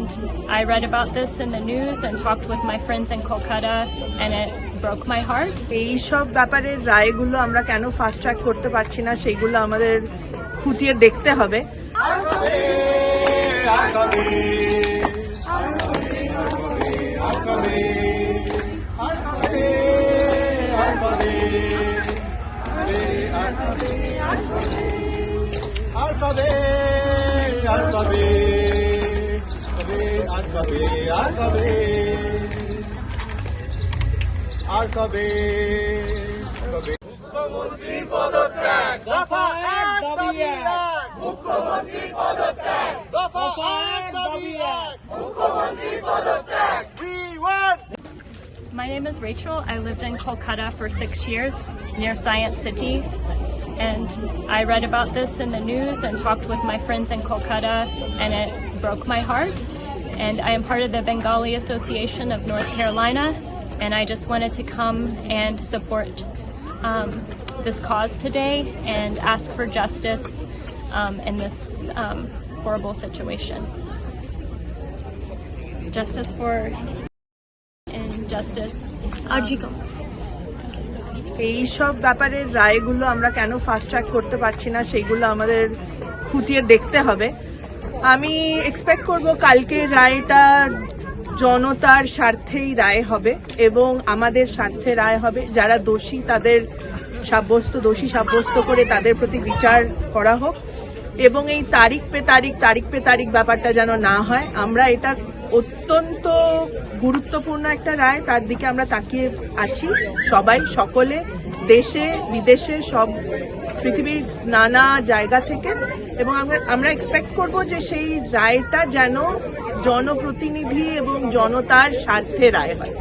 And I read about this in the news and talked with my friends in Kolkata, and it broke my heart. এই সব ব্যাপারের রায়গুলো আমরা কেন fast track করতে পারছি না সেইগুলো আমাদের খুঁটিয়ে দেখতে হবে আর কবে আর কবে কবে আর কবে আর কবে আর কবে কবে দফা এক দাবি এক মুখ্যমন্ত্রীর পদত্যাগ দফা এক দাবি এক মুখ্যমন্ত্রীর পদত্যাগ We want My name is Rachel. I lived in Kolkata for six years near Science City. And I read about this in the news and talked with my friends in Kolkata, and it broke my heart. And I am part of the Bengali Association of North Carolina, and I just wanted to come and support um, this cause today and ask for justice um, in this um, horrible situation. Justice for injustice. Arjiko. এই সব ব্যাপারের রায়গুলো আমরা কেন fast track করতে পারছি না সেইগুলো আমাদের খুঁটিয়ে দেখতে হবে আমি এক্সপেক্ট করব কালকে রায়টা জনতার স্বার্থেই রায় হবে এবং আমাদের স্বার্থে রায় হবে। যারা দোষী, তাদের সাব্যস্ত, দোষী সাব্যস্ত করে তাদের প্রতি বিচার করা হোক এবং এই তারিখ পে তারিখ তারিখ পে তারিখ ব্যাপারটা যেন না হয়, আমরা এটা অত্যন্ত গুরুত্বপূর্ণ একটা রায়। তার দিকে আমরা তাকিয়ে আছি। সবাই, সকলে, দেশে, বিদেশে, সব পৃথিবীর নানা জায়গা থেকে এবং আমরা আমরা এক্সপেক্ট করব যে সেই রায়টা যেন জনপ্রতিনিধি এবং জনতার স্বার্থে রায় হয়।